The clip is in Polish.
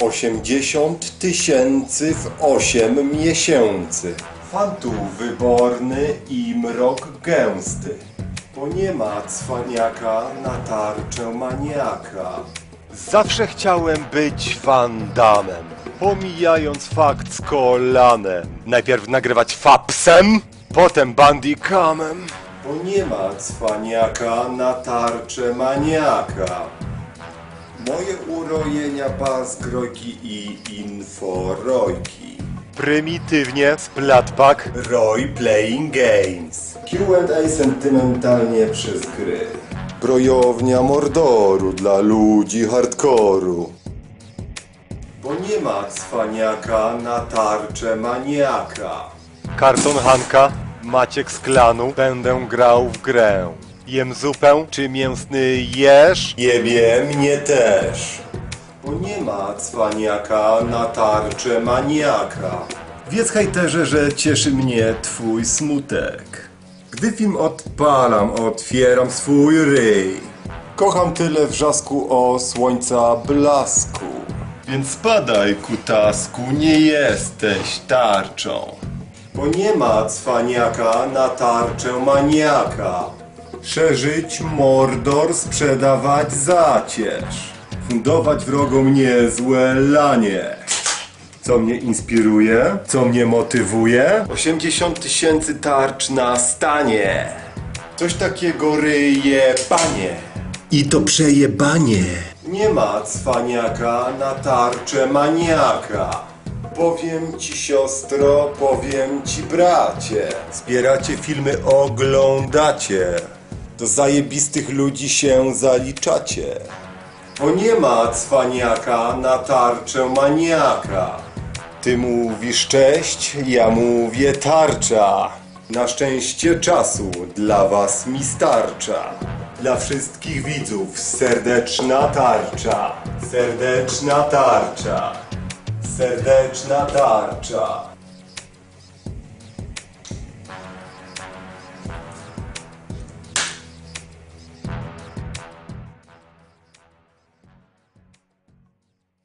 80 tysięcy w 8 miesięcy. Fantu wyborny i mrok gęsty. Bo nie ma cwaniaka na tarczę maniaka. Zawsze chciałem być Van Damme, pomijając fakt z kolanem. Najpierw nagrywać fapsem, potem bandicamem. Bo nie ma cwaniaka na tarczę maniaka. Moje urojenia bazgrogi i inforojki. Prymitywnie splatpak Roy Playing Games. Q&A sentymentalnie przez gry. Brojownia Mordoru dla ludzi hardkoru. Bo nie ma cwaniaka na tarczę maniaka. Karton Hanka, Maciek z klanu, będę grał w grę. Jem zupę, czy mięsny jesz? Jebie mnie też. Bo nie ma cwaniaka na tarczę maniaka. Wiedz hejterze, że cieszy mnie twój smutek. Gdy film odpalam, otwieram swój ryj. Kocham tyle wrzasku o słońca blasku. Więc spadaj, kutasku, nie jesteś tarczą. Bo nie ma cwaniaka na tarczę maniaka. Szerzyć mordor, sprzedawać zacierz. Fundować wrogom niezłe lanie. Co mnie inspiruje? Co mnie motywuje? 80 tysięcy tarcz na stanie. Coś takiego ryje panie. I to przejebanie. Nie ma cwaniaka na tarczę maniaka. Powiem ci siostro, powiem ci bracie. Zbieracie filmy, oglądacie. Do zajebistych ludzi się zaliczacie. Bo nie ma cwaniaka na tarczę maniaka. Ty mówisz cześć, ja mówię tarcza. Na szczęście czasu dla was mi starcza. Dla wszystkich widzów serdeczna tarcza. Serdeczna tarcza. Serdeczna tarcza.